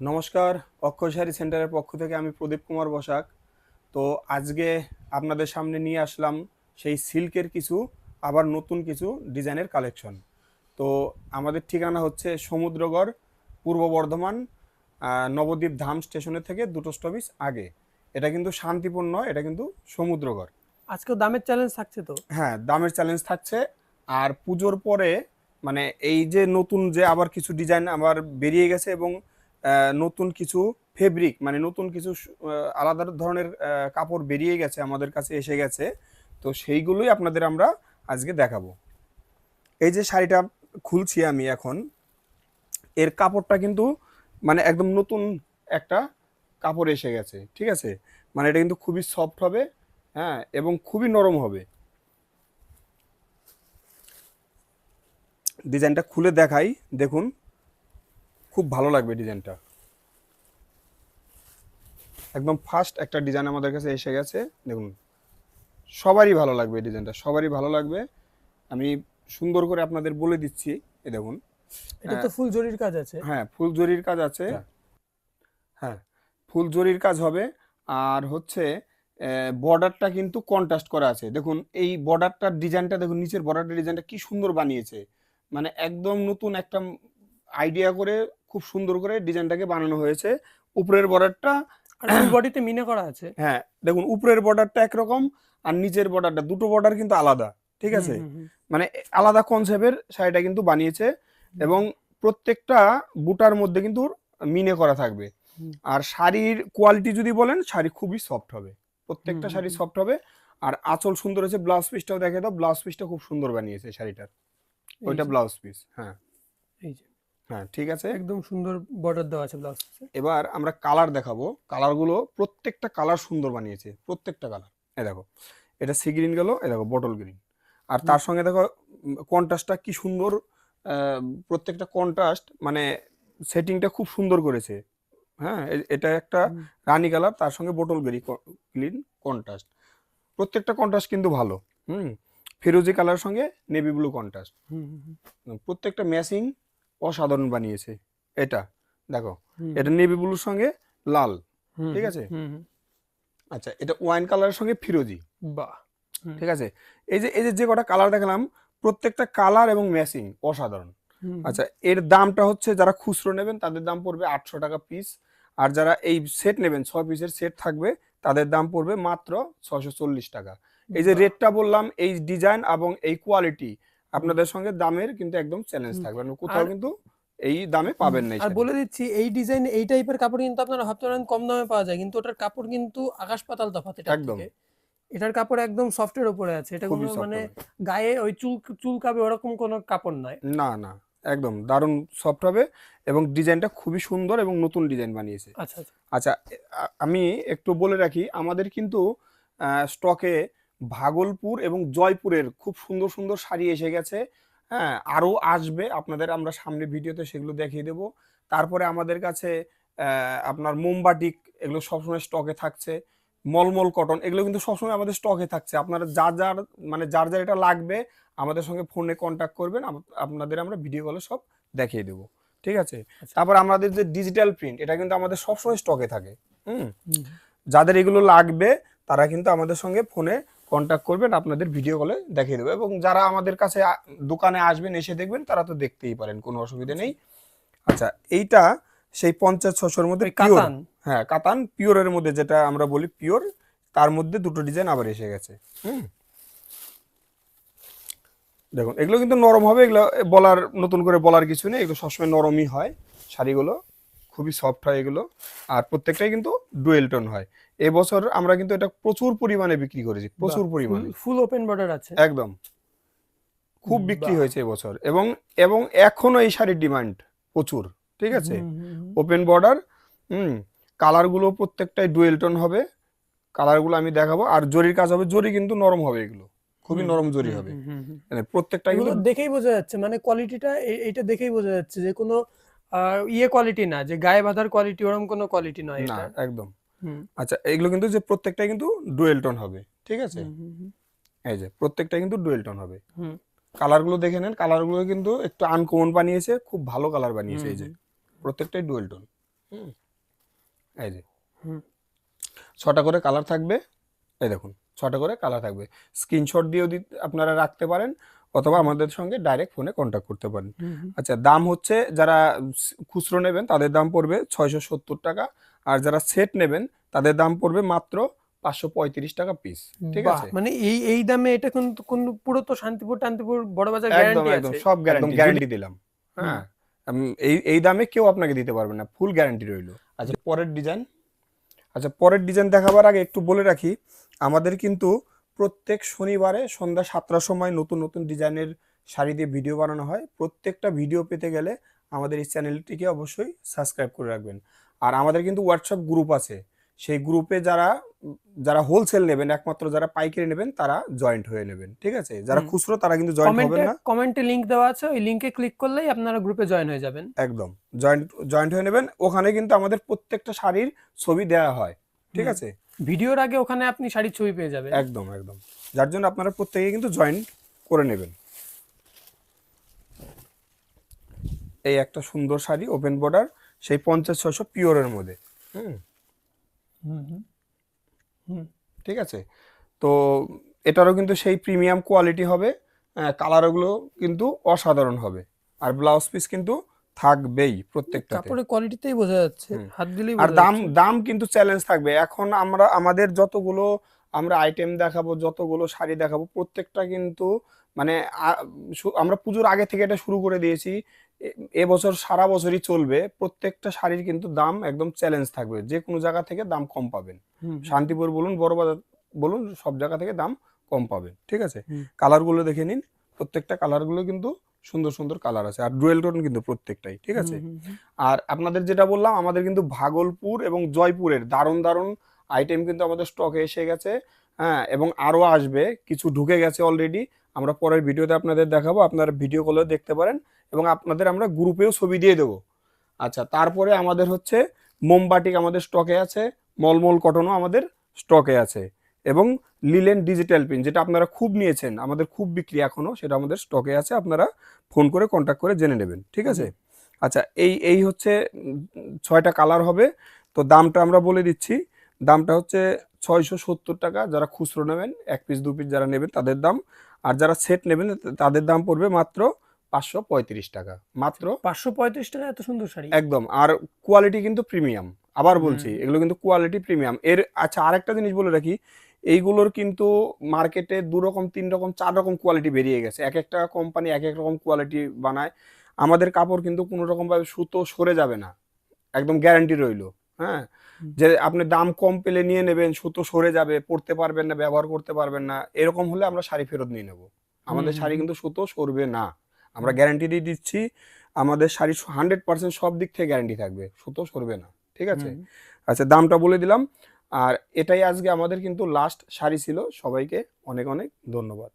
নমস্কার অক্ষয় সেন্টারের পক্ষ থেকে আমি প্রদীপ কুমার বসাক। তো আজকে আপনাদের সামনে নিয়ে আসলাম সেই সিল্কের কিছু আবার নতুন কিছু ডিজাইনের কালেকশন। তো আমাদের ঠিকানা হচ্ছে সমুদ্রগড় পূর্ব বর্ধমান নবদ্বীপ ধাম স্টেশনের থেকে দুটো স্টপিস আগে। এটা কিন্তু শান্তিপূর্ণ এটা কিন্তু সমুদ্রগড়। আজকেও দামের চ্যালেঞ্জ থাকছে তো? হ্যাঁ দামের চ্যালেঞ্জ থাকছে। আর পুজোর পরে মানে এই যে নতুন যে আবার কিছু ডিজাইন আবার বেরিয়ে গেছে এবং নতুন কিছু ফেব্রিক মানে নতুন কিছু আলাদা ধরনের কাপড় বেরিয়ে গেছে, আমাদের কাছে এসে গেছে। তো সেইগুলোই আপনাদের আমরা আজকে দেখাবো। এই যে শাড়িটা খুলছি আমি এখন, এর কাপড়টা কিন্তু মানে একদম নতুন একটা কাপড় এসে গেছে, ঠিক আছে? মানে এটা কিন্তু খুবই সফট হবে হ্যাঁ এবং খুবই নরম হবে। ডিজাইনটা খুলে দেখাই, দেখুন। খুব ভালো লাগবে ডিজাইনটা। একদম ফার্স্ট একটা ডিজাইন আমাদের কাছে এসে গেছে দেখুন। সবারই ভালো লাগবে ডিজাইনটা সবারই ভালো লাগবে। আমি সুন্দর করে আপনাদের বলে দিচ্ছি এ দেখুন। এটা তো ফুল জরির কাজ আছে। হ্যাঁ ফুল জরির কাজ আছে। হ্যাঁ ফুল জরির কাজ হবে। আর হচ্ছে বর্ডারটা কিন্তু কন্ট্রাস্ট করা আছে। দেখুন এই বর্ডারটার ডিজাইনটা দেখুন নিচের বর্ডারটার ডিজাইনটা কি সুন্দর বানিয়েছে। মানে একদম নতুন একটা আইডিয়া করে খুব সুন্দর করে ডিজাইনটাকে বানানো হয়েছে। উপরের বর্ডারটা বডিতে মিনে করা আছে। হ্যাঁ দেখুন উপরের বর্ডারটা একরকম আর নিচের বর্ডারটা দুটো বর্ডার কিন্তু আলাদা ঠিক আছে। মানে আলাদা কনসেপ্টের শাড়িটা কিন্তু বানিয়েছে এবং প্রত্যেকটা বুটার মধ্যে কিন্তু মিনে করা থাকবে। আর শাড়ির কোয়ালিটি যদি বলেন শাড়ি খুবই সফট হবে। প্রত্যেকটা শাড়ি সফট হবে। আর আঁচল সুন্দর হয়েছে ব্লাউজ পিসটাও দেখে দাও ব্লাউজ পিসটা খুব সুন্দর বানিয়েছে শাড়িটার। ওইটা ব্লাউজ পিস হ্যাঁ। এই যে। হ্যাঁ ঠিক আছে। একদম সুন্দর বর্ডার দেওয়া আছে ব্লাউজ এবার আমরা কালার দেখাবো। কালারগুলো প্রত্যেকটা কালার সুন্দর বানিয়েছে প্রত্যেকটা কালার এ দেখো এটা সি গ্রিন গেল এ দেখো বটল গ্রিন আর তার সঙ্গে দেখো কন্ট্রাস্টটা কি সুন্দর প্রত্যেকটা কন্ট্রাস্ট মানে সেটিংটা খুব সুন্দর করেছে। হ্যাঁ এটা একটা। রানী কালার তার সঙ্গে বটল গ্রি গ্রিন কন্ট্রাস্ট প্রত্যেকটা কন্ট্রাস্ট কিন্তু ভালো হুম। ফিরোজি কালার সঙ্গে নেভি ব্লু কন্ট্রাস্ট প্রত্যেকটা ম্যাচিং অসাধারণ বানিয়েছে। এটা দেখো এটা নেভি ব্লুর সঙ্গে লাল ঠিক আছে? আচ্ছা এটা ওয়াইন কালারের সঙ্গে ফিরোজি। বাহ ঠিক আছে? এই যে এই যে যে কটা কালার দেখলাম প্রত্যেকটা কালার এবং ম্যাচিং অসাধারণ। আচ্ছা এর দামটা হচ্ছে যারা খুচরো নেবেন তাদের দাম পড়বে আটশো টাকা পিস আর যারা এই সেট নেবেন ছয় পিসের সেট থাকবে তাদের দাম পড়বে মাত্র ছশো চল্লিশ টাকা। এই যে। রেটটা বললাম এই ডিজাইন এবং এই কোয়ালিটি আপনাদের সঙ্গে দামের কিন্তু একদম চ্যালেঞ্জ থাকবে কোথাও কিন্তু এই দামে পাবেন না আর বলে দিচ্ছি এই ডিজাইন এই টাইপের কাপড় কিন্তু আপনারা ভাবতে পারেন কম দামে পাওয়া যায় কিন্তু ওটার কাপড় কিন্তু আকাশ পাতাল এটা একদম। এটার কাপড় একদম সফটের উপরে আছে। এটা কোনো মানে গায়ে ওই চুল চুলকাবে ওরকম কোনো কাপড় নয় না না একদম দারুণ সফট হবে এবং ডিজাইনটা খুবই সুন্দর এবং নতুন ডিজাইন বানিয়েছে। আচ্ছা আচ্ছা। আচ্ছা আমি একটু বলে রাখি আমাদের কিন্তু স্টকে ভাগলপুর এবং জয়পুরের খুব সুন্দর সুন্দর শাড়ি এসে গেছে। হ্যাঁ আরও আসবে। আপনাদের আমরা সামনে ভিডিওতে সেগুলো দেখিয়ে দেব। তারপরে আমাদের কাছে আপনার মোমবাটিক এগুলো সবসময় স্টকে থাকছে। মলমল কটন এগুলো কিন্তু সবসময় আমাদের স্টকে থাকছে। আপনারা যার যার মানে যার যার এটা লাগবে আমাদের সঙ্গে ফোনে কন্ট্যাক্ট করবেন। আপনাদের আমরা ভিডিও কলে সব দেখিয়ে দেবো। ঠিক আছে? আচ্ছা। তারপর আমাদের যে ডিজিটাল প্রিন্ট এটা কিন্তু আমাদের সবসময় স্টকে থাকে। হুম। যাদের এগুলো লাগবে তারা কিন্তু আমাদের সঙ্গে ফোনে কন্ট্যাক্ট করবেন আপনাদের ভিডিও কলে দেখিয়ে দেবো। এবং যারা আমাদের কাছে দোকানে আসবেন এসে দেখবেন তারা তো দেখতেই পারেন কোনো অসুবিধা নেই। আচ্ছা এইটা সেই পঞ্চাশ ছশোর মধ্যে পিওর কাতান। হ্যাঁ কাতান পিওরের মধ্যে যেটা আমরা বলি পিওর তার মধ্যে দুটো ডিজাইন আবার এসে গেছে। হুম? দেখুন এগুলো কিন্তু নরম হবে এগুলো বলার নতুন করে বলার কিছু নেই এগুলো সবসময় নরমই হয়। শাড়িগুলো খুবই সফট হয় এগুলো আর প্রত্যেকটাই কিন্তু ডুয়েল টোন হয়। এবছর আমরা কিন্তু এটা প্রচুর পরিমাণে বিক্রি করেছি প্রচুর পরিমাণে। ফুল ওপেন বর্ডার আছে। একদম। খুব বিক্রি হয়েছে এবছর এবং এবং এখনও এই শাড়ির ডিমান্ড প্রচুর ঠিক আছে। ওপেন বর্ডার হুম কালারগুলো প্রত্যেকটাই ডুয়েল টোন হবে কালারগুলো আমি দেখাবো আর জরির কাজ হবে জরি কিন্তু নরম হবে এগুলো খুবই নরম জরি হবে। মানে প্রত্যেকটা এগুলো কিন্তু দেখেই বোঝা যাচ্ছে মানে কোয়ালিটিটা এইটা দেখেই বোঝা যাচ্ছে যে কোনো ইয়ে কোয়ালিটি না যে গায়ে বাঁধার কোয়ালিটি ওরকম কোনো কোয়ালিটি নয় না এটা। একদম। আচ্ছা এগুলো কিন্তু যে প্রত্যেকটাই কিন্তু ডুয়েল টোন হবে ঠিক আছে? এই যে প্রত্যেকটা কিন্তু ডুয়েল টোন হবে। কালারগুলো দেখে নেন কালারগুলো কিন্তু একটু আনকমন বানিয়েছে খুব ভালো কালার বানিয়েছে এই যে। প্রত্যেকটাই ডুয়েল টোন হুম। এই যে। হুম। ছটা করে কালার থাকবে এই দেখুন ছটা করে কালার থাকবে। স্ক্রিনশট দিয়েও আপনারা রাখতে পারেন। অথবা আমাদের সঙ্গে ডাইরেক্ট ফোনে কন্ট্যাক্ট করতে পারেন। আচ্ছা দাম হচ্ছে যারা খুচরো নেবেন তাদের দাম পড়বে ছয়শো সত্তর টাকা আর যারা সেট নেবেন তাদের দাম পড়বে মাত্র পাঁচশো পঁয়ত্রিশ টাকা পিস ঠিক আছে? মানে এই এই দামে এটা কিন্তু কোন পুরো তো শান্তিপুর টান্তিপুর বড় বাজার একদম একদম সব গ্যারান্টি গ্যারান্টি দিলাম। হ্যাঁ এই এই দামে কেউ আপনাকে দিতে পারবে না ফুল গ্যারান্টি রইল। আচ্ছা পরের ডিজাইন আচ্ছা পরের ডিজাইন দেখাবার আগে একটু বলে রাখি আমাদের কিন্তু প্রত্যেক শনিবারে সন্ধ্যা সাতটার সময় নতুন নতুন ডিজাইনের শাড়ি দিয়ে ভিডিও বানানো হয়। প্রত্যেকটা ভিডিও পেতে গেলে আমাদের এই চ্যানেলটিকে অবশ্যই সাবস্ক্রাইব করে রাখবেন। আর আমাদের কিন্তু হোয়াটসঅ্যাপ গ্রুপ আছে। সেই গ্রুপে যারা যারা হোলসেল নেবেন একমাত্র যারা পাইকারি নেবেন তারা জয়েন্ট হয়ে নেবেন ঠিক আছে? যারা খুচরো তারা কিন্তু জয়েন্ট হবেন না। কমেন্টে লিংক দেওয়া আছে। ওই লিংকে ক্লিক করলেই আপনারা গ্রুপে জয়েন হয়ে যাবেন। একদম। জয়েন্ট জয়েন্ট হয়ে নেবেন। ওখানে কিন্তু আমাদের প্রত্যেকটা শাড়ির ছবি দেওয়া হয় ঠিক আছে? ভিডিওর আগে ওখানে আপনি শাড়ির ছবি পেয়ে যাবেন। একদম একদম। যার জন্য আপনারা প্রত্যেকে কিন্তু জয়েন করে নেবেন। এই একটা সুন্দর শাড়ি ওপেন বর্ডার সেই পঞ্চাশ ছশো পিওরের মধ্যে। হুম? হুম, হুম। হুম। ঠিক আছে? তো এটারও কিন্তু সেই প্রিমিয়াম কোয়ালিটি হবে কালারগুলো কিন্তু অসাধারণ হবে। আর ব্লাউজ পিস কিন্তু থাকবেই প্রত্যেকটা কাপড়ের কোয়ালিটিতেই বোঝা যাচ্ছে হাত দিলেই আর দাম দাম কিন্তু চ্যালেঞ্জ থাকবে। এখন আমরা আমাদের যতগুলো আমরা আইটেম দেখাবো যতগুলো শাড়ি দেখাবো প্রত্যেকটা কিন্তু মানে আমরা পুজোর আগে থেকে এটা শুরু করে দিয়েছি। এ- এবছর সারা বছরই চলবে। প্রত্যেকটা শাড়ির কিন্তু দাম একদম চ্যালেঞ্জ থাকবে। যে কোনো জায়গা থেকে দাম কম পাবেন। শান্তিপুর বলুন বড়বাজার বলুন সব জায়গা থেকে দাম কম পাবেন। ঠিক আছে? কালারগুলো দেখে নিন। প্রত্যেকটা কালারগুলো কিন্তু সুন্দর সুন্দর কালার আছে। আর ডুয়েল টোন কিন্তু প্রত্যেকটাই ঠিক আছে। আর আপনাদের যেটা বললাম আমাদের কিন্তু ভাগলপুর এবং জয়পুরের দারুণ দারুণ আইটেম কিন্তু আমাদের স্টকে এসে গেছে হ্যাঁ এবং আরও আসবে কিছু ঢুকে গেছে অলরেডি আমরা পরের ভিডিওতে আপনাদের দেখাবো আপনারা ভিডিও কলেও দেখতে পারেন এবং আপনাদের আমরা গ্রুপেও ছবি দিয়ে দেবো। আচ্ছা তারপরে আমাদের হচ্ছে মোমবাটিক আমাদের স্টকে আছে মলমল কটনও আমাদের স্টকে আছে। এবং লিলেন ডিজিটাল পিন যেটা আপনারা খুব নিয়েছেন আমাদের খুব বিক্রি এখনও সেটা আমাদের স্টকে আছে আপনারা ফোন করে কন্ট্যাক্ট করে জেনে নেবেন ঠিক আছে? আচ্ছা এই এই হচ্ছে ছয়টা কালার হবে তো দামটা আমরা বলে দিচ্ছি দামটা হচ্ছে ছয়শো সত্তর টাকা যারা খুচরো নেবেন এক পিস দু পিস যারা নেবেন তাদের দাম আর যারা সেট নেবেন তাদের দাম পড়বে মাত্র পাঁচশো পঁয়ত্রিশ টাকা মাত্র পাঁচশো পঁয়ত্রিশ টাকা এত সুন্দর শাড়ি। একদম আর কোয়ালিটি কিন্তু প্রিমিয়াম আবার বলছি এগুলো কিন্তু কোয়ালিটি প্রিমিয়াম এর আচ্ছা আরেকটা জিনিস বলে রাখি এইগুলোর কিন্তু মার্কেটে দু রকম তিন রকম চার রকম কোয়ালিটি বেরিয়ে গেছে। এক একটা কোম্পানি এক এক রকম কোয়ালিটি বানায়। আমাদের কাপড় কিন্তু কোনো রকম ভাবে সুতো সরে যাবে না। একদম গ্যারান্টি রইল হ্যাঁ? যে আপনি দাম কম পেলে নিয়ে নেবেন সুতো সরে যাবে পরতে পারবেন না ব্যবহার করতে পারবেন না এরকম হলে আমরা শাড়ি ফেরত নিয়ে নেব। আমাদের শাড়ি কিন্তু সুতো সরবে না। আমরা গ্যারান্টি দিয়ে দিচ্ছি আমাদের শাড়ি হান্ড্রেড পার্সেন্ট সব দিক থেকে গ্যারান্টি থাকবে সুতো সরবে না ঠিক আছে? আচ্ছা দামটা বলে দিলাম। আর এটাই আজকে আমাদের কিন্তু লাস্ট শাড়ি ছিল। সবাইকে অনেক অনেক ধন্যবাদ।